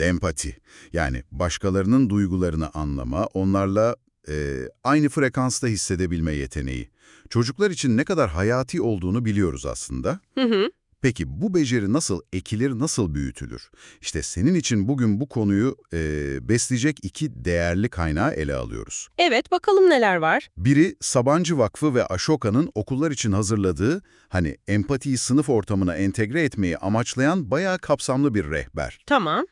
Empati. Yani başkalarının duygularını anlama, onlarla e, aynı frekansta hissedebilme yeteneği. Çocuklar için ne kadar hayati olduğunu biliyoruz aslında. Hı hı. Peki bu beceri nasıl ekilir, nasıl büyütülür? İşte senin için bugün bu konuyu e, besleyecek iki değerli kaynağı ele alıyoruz. Evet, bakalım neler var. Biri Sabancı Vakfı ve Ashoka'nın okullar için hazırladığı, hani empatiyi sınıf ortamına entegre etmeyi amaçlayan bayağı kapsamlı bir rehber. Tamam.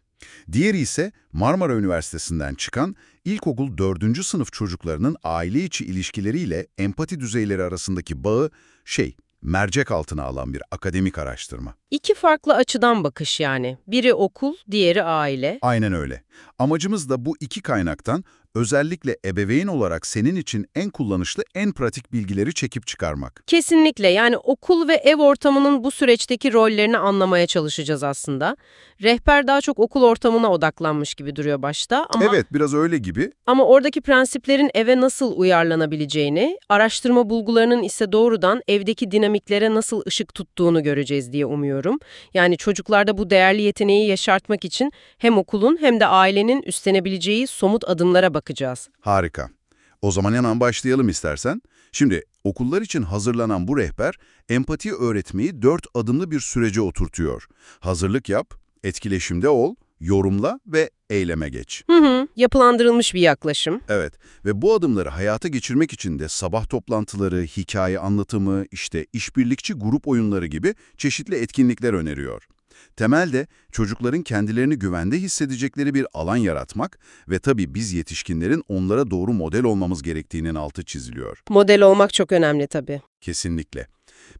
Diğeri ise Marmara Üniversitesi'nden çıkan ilkokul 4. sınıf çocuklarının aile içi ilişkileriyle empati düzeyleri arasındaki bağı şey, mercek altına alan bir akademik araştırma. İki farklı açıdan bakış yani. Biri okul, diğeri aile. Aynen öyle. Amacımız da bu iki kaynaktan özellikle ebeveyn olarak senin için en kullanışlı, en pratik bilgileri çekip çıkarmak. Kesinlikle yani okul ve ev ortamının bu süreçteki rollerini anlamaya çalışacağız aslında. Rehber daha çok okul ortamına odaklanmış gibi duruyor başta ama Evet, biraz öyle gibi. ama oradaki prensiplerin eve nasıl uyarlanabileceğini, araştırma bulgularının ise doğrudan evdeki dinamiklere nasıl ışık tuttuğunu göreceğiz diye umuyorum. Yani çocuklarda bu değerli yeteneği yaşartmak için hem okulun hem de ailenin üstlenebileceği somut adımlara bakacağız. Harika. O zaman hemen başlayalım istersen. Şimdi okullar için hazırlanan bu rehber empati öğretmeyi dört adımlı bir sürece oturtuyor. Hazırlık yap, etkileşimde ol, yorumla ve eyleme geç. Hı hı, yapılandırılmış bir yaklaşım. Evet ve bu adımları hayata geçirmek için de sabah toplantıları, hikaye anlatımı, işte işbirlikçi grup oyunları gibi çeşitli etkinlikler öneriyor. Temelde çocukların kendilerini güvende hissedecekleri bir alan yaratmak ve tabii biz yetişkinlerin onlara doğru model olmamız gerektiğinin altı çiziliyor. Model olmak çok önemli tabii. Kesinlikle.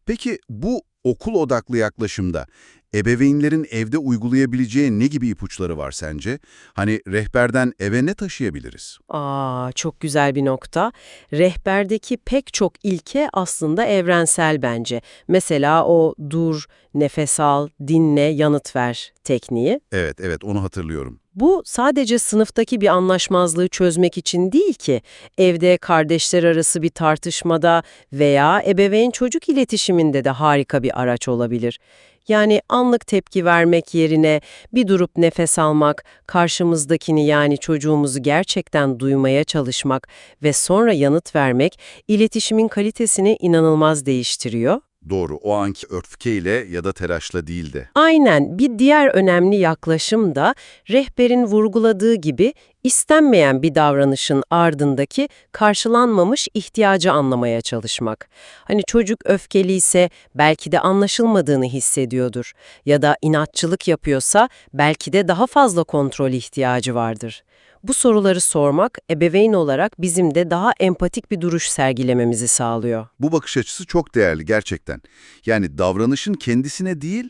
Peki bu okul odaklı yaklaşımda ebeveynlerin evde uygulayabileceği ne gibi ipuçları var sence? Hani rehberden eve ne taşıyabiliriz? Aa, çok güzel bir nokta. Rehberdeki pek çok ilke aslında evrensel bence. Mesela o dur, nefes al, dinle, yanıt ver tekniği. Evet, evet onu hatırlıyorum. Bu sadece sınıftaki bir anlaşmazlığı çözmek için değil ki, evde kardeşler arası bir tartışmada veya ebeveyn çocuk iletişiminde de harika bir araç olabilir. Yani anlık tepki vermek yerine bir durup nefes almak, karşımızdakini yani çocuğumuzu gerçekten duymaya çalışmak ve sonra yanıt vermek iletişimin kalitesini inanılmaz değiştiriyor. Doğru, o anki öfkeyle ya da telaşla değil de. Aynen bir diğer önemli yaklaşım da rehberin vurguladığı gibi istenmeyen bir davranışın ardındaki karşılanmamış ihtiyacı anlamaya çalışmak. Hani çocuk öfkeliyse belki de anlaşılmadığını hissediyordur ya da inatçılık yapıyorsa belki de daha fazla kontrol ihtiyacı vardır. Bu soruları sormak ebeveyn olarak bizim de daha empatik bir duruş sergilememizi sağlıyor. Bu bakış açısı çok değerli gerçekten. Yani davranışın kendisine değil,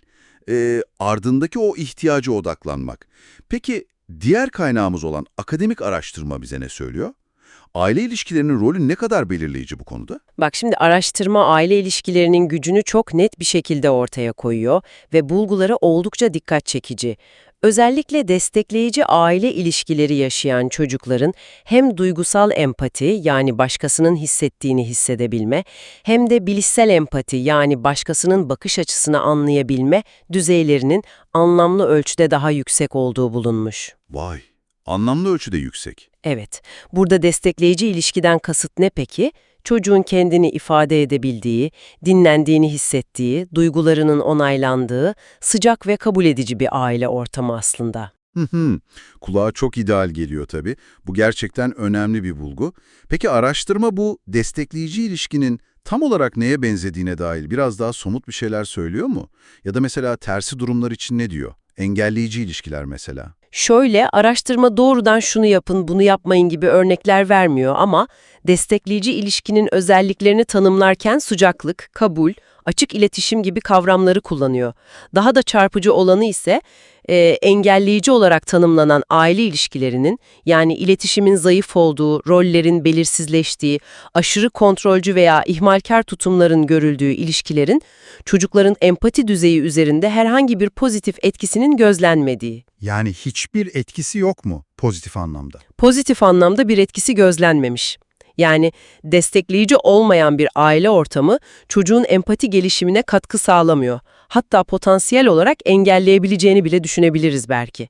e, ardındaki o ihtiyaca odaklanmak. Peki diğer kaynağımız olan akademik araştırma bize ne söylüyor? Aile ilişkilerinin rolü ne kadar belirleyici bu konuda? Bak şimdi araştırma aile ilişkilerinin gücünü çok net bir şekilde ortaya koyuyor ve bulguları oldukça dikkat çekici. Özellikle destekleyici aile ilişkileri yaşayan çocukların hem duygusal empati yani başkasının hissettiğini hissedebilme hem de bilişsel empati yani başkasının bakış açısını anlayabilme düzeylerinin anlamlı ölçüde daha yüksek olduğu bulunmuş. Vay, anlamlı ölçüde yüksek. Evet, burada destekleyici ilişkiden kasıt ne peki? Çocuğun kendini ifade edebildiği, dinlendiğini hissettiği, duygularının onaylandığı, sıcak ve kabul edici bir aile ortamı aslında. Kulağa çok ideal geliyor tabii. Bu gerçekten önemli bir bulgu. Peki araştırma bu destekleyici ilişkinin tam olarak neye benzediğine dair biraz daha somut bir şeyler söylüyor mu? Ya da mesela tersi durumlar için ne diyor? Engelleyici ilişkiler mesela. Şöyle, araştırma doğrudan şunu yapın, bunu yapmayın gibi örnekler vermiyor ama destekleyici ilişkinin özelliklerini tanımlarken sıcaklık, kabul, açık iletişim gibi kavramları kullanıyor. Daha da çarpıcı olanı ise e, engelleyici olarak tanımlanan aile ilişkilerinin yani iletişimin zayıf olduğu, rollerin belirsizleştiği, aşırı kontrolcü veya ihmalkar tutumların görüldüğü ilişkilerin çocukların empati düzeyi üzerinde herhangi bir pozitif etkisinin gözlenmediği. Yani hiçbir etkisi yok mu pozitif anlamda? Pozitif anlamda bir etkisi gözlenmemiş. Yani destekleyici olmayan bir aile ortamı çocuğun empati gelişimine katkı sağlamıyor. Hatta potansiyel olarak engelleyebileceğini bile düşünebiliriz belki.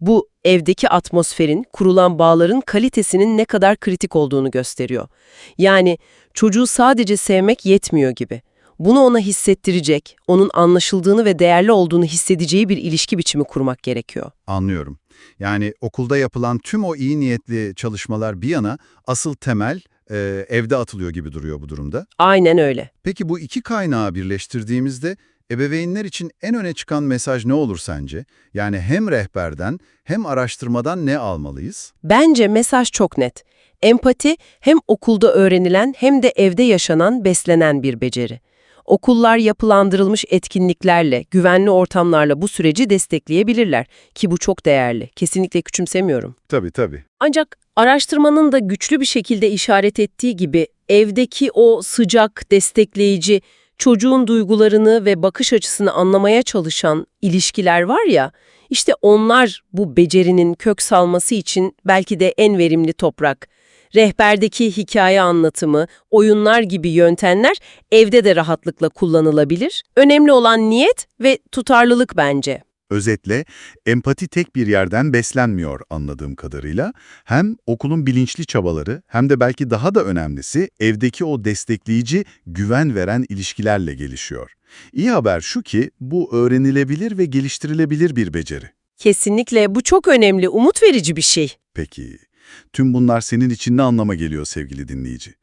Bu evdeki atmosferin, kurulan bağların kalitesinin ne kadar kritik olduğunu gösteriyor. Yani çocuğu sadece sevmek yetmiyor gibi. Bunu ona hissettirecek, onun anlaşıldığını ve değerli olduğunu hissedeceği bir ilişki biçimi kurmak gerekiyor. Anlıyorum. Yani okulda yapılan tüm o iyi niyetli çalışmalar bir yana asıl temel e, evde atılıyor gibi duruyor bu durumda. Aynen öyle. Peki bu iki kaynağı birleştirdiğimizde ebeveynler için en öne çıkan mesaj ne olur sence? Yani hem rehberden hem araştırmadan ne almalıyız? Bence mesaj çok net. Empati hem okulda öğrenilen hem de evde yaşanan, beslenen bir beceri. Okullar yapılandırılmış etkinliklerle, güvenli ortamlarla bu süreci destekleyebilirler ki bu çok değerli. Kesinlikle küçümsemiyorum. Tabii tabii. Ancak araştırmanın da güçlü bir şekilde işaret ettiği gibi evdeki o sıcak, destekleyici, çocuğun duygularını ve bakış açısını anlamaya çalışan ilişkiler var ya, işte onlar bu becerinin kök salması için belki de en verimli toprak. Rehberdeki hikaye anlatımı, oyunlar gibi yöntemler evde de rahatlıkla kullanılabilir. Önemli olan niyet ve tutarlılık bence. Özetle, empati tek bir yerden beslenmiyor anladığım kadarıyla. Hem okulun bilinçli çabaları hem de belki daha da önemlisi evdeki o destekleyici, güven veren ilişkilerle gelişiyor. İyi haber şu ki bu öğrenilebilir ve geliştirilebilir bir beceri. Kesinlikle bu çok önemli, umut verici bir şey. Peki, tüm bunlar senin için ne anlama geliyor sevgili dinleyici?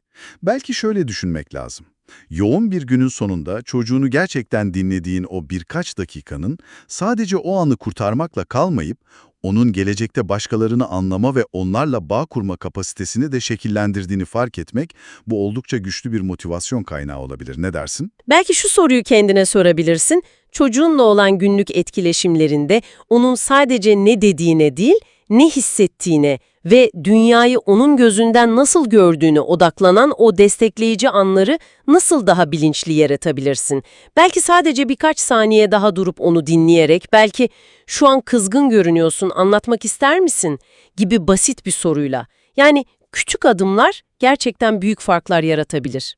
Belki şöyle düşünmek lazım. Yoğun bir günün sonunda çocuğunu gerçekten dinlediğin o birkaç dakikanın sadece o anı kurtarmakla kalmayıp, onun gelecekte başkalarını anlama ve onlarla bağ kurma kapasitesini de şekillendirdiğini fark etmek, bu oldukça güçlü bir motivasyon kaynağı olabilir. Ne dersin? Belki şu soruyu kendine sorabilirsin. Çocuğunla olan günlük etkileşimlerinde onun sadece ne dediğine değil, ne hissettiğine ve dünyayı onun gözünden nasıl gördüğüne odaklanan o destekleyici anları nasıl daha bilinçli yaratabilirsin? Belki sadece birkaç saniye daha durup onu dinleyerek, belki şu an kızgın görünüyorsun, anlatmak ister misin? gibi basit bir soruyla. Yani küçük adımlar gerçekten büyük farklar yaratabilir.